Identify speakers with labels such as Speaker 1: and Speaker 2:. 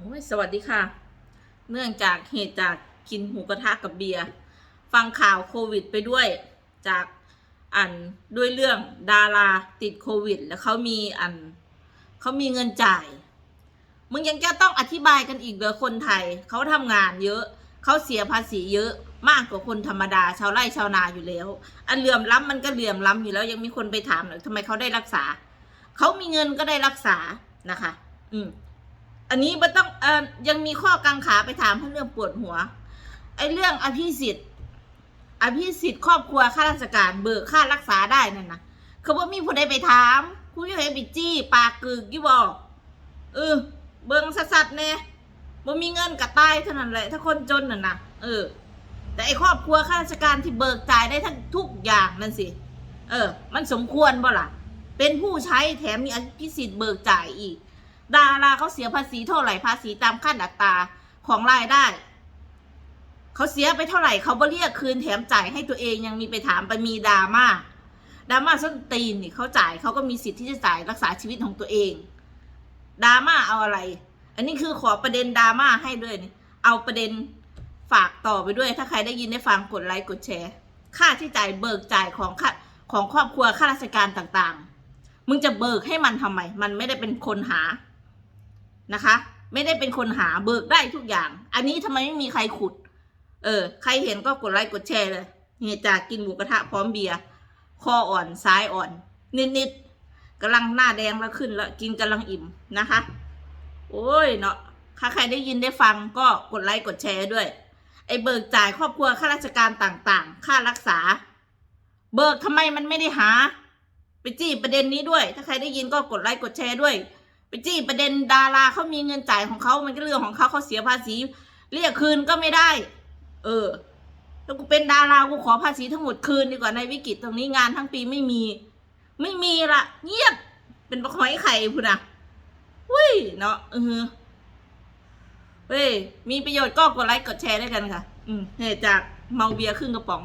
Speaker 1: โอ้ยสวัสดีค่ะ เนื่องจากเหตุจากกินหมูกระทะกับเบียร์ฟังข่าวโควิดไปด้วยจากอันด้วยเรื่องดาราติดโควิด แล้วเขามีอันเขามีเงินจ่าย มึงยังจะต้องอธิบายกันอีกเหรอคนไทยเขาทำงานเยอะเขาเสียภาษีเยอะมากกว่าคนธรรมดาชาวไร่ชาวนาอยู่แล้ว อันเหลื่อมล้ำมันก็เหลื่อมล้ำอยู่แล้วยังมีคนไปถามเลยทำไมเขาได้รักษา เขามีเงินก็ได้รักษานะคะ อืม อันนี้มันต้องเออยังมีข้อกังขาไปถามเรื่องปวดหัว ไอ้เรื่องอภิสิทธิ์ อภิสิทธิ์ครอบครัวข้าราชการเบิกค่ารักษาได้นั่นนะคือว่ามีผู้ใดไปถามผู้ใดไปจี้ ปากกึกยี่บอกเออเบิ่งสัดๆเนี่ยบ่มีเงินกระตายเท่านั้นแหละ ถ้าคนจนน่ะนะเออ แต่ไอ้ครอบครัวข้าราชการที่เบิกจ่ายได้ทั้งทุกอย่างนั่นสิ เออ มันสมควรบ่ล่ะ เป็นผู้ใช้แถมมีอภิสิทธิ์เบิกจ่ายอีก ดาราเขาเสียภาษีเท่าไหร่ภาษีตามขั้นอัตราของรายได้ เขาเสียไปเท่าไหร่เขาบ่เรียกคืนแถมจ่ายให้ตัวเองยังมีไปถามไปมีดราม่าดราม่าส้นตีนนี่เขาจ่ายเขาก็มีสิทธิ์ที่จะจ่ายรักษาชีวิตของตัวเองดราม่าเอาอะไร อันนี้คือขอประเด็นดราม่าให้ด้วยนี่เอาประเด็นฝากต่อไปด้วย ถ้าใครได้ยินได้ฟังกดไลค์กดแชร์ ค่าที่จ่ายเบิกจ่ายของค่าของครอบครัวข้าราชการต่างๆ มึงจะเบิกให้มันทำไม มันไม่ได้เป็นคนหา นะคะ ไม่ได้เป็นคนหาเบิกได้ทุกอย่าง อันนี้ทำไมไม่มีใครขุด เออ ใครเห็นก็กดไลค์กดแชร์เลยเหตุจากกินหมูกระทะพร้อมเบียร์คออ่อนซ้ายอ่อน นิดๆกำลังหน้าแดงแล้วขึ้นแล้วกินกำลังอิ่มนะคะ โอ้ยเนาะถ้าใครได้ยินได้ฟังก็กดไลค์กดแชร์ด้วย ไอ้เบิกจ่ายครอบครัวข้าราชการต่างๆ ค่ารักษา เบิกทำไมมันไม่ได้หา ไปจี้ประเด็นนี้ด้วย ถ้าใครได้ยินก็กดไลค์กดแชร์ด้วย ไปจี้ประเด็นดาราเขามีเงินจ่ายของเขามันก็เรื่องของเขาเขาเสียภาษี เรียกคืนก็ไม่ได้ เออแล้วกูเป็นดารากูขอภาษีทั้งหมดคืนดีกว่าในวิกฤตตรงนี้งานทั้งปีไม่มี ไม่มีละเงียบ เป็นปลาหอยไข่พูนะเว้ยเนาะเออเว้ยมีประโยชน์ก็กดไลค์กดแชร์ด้วยกันค่ะ อืมเหตุจากเมาเบียร์ครึ่งกระป๋อง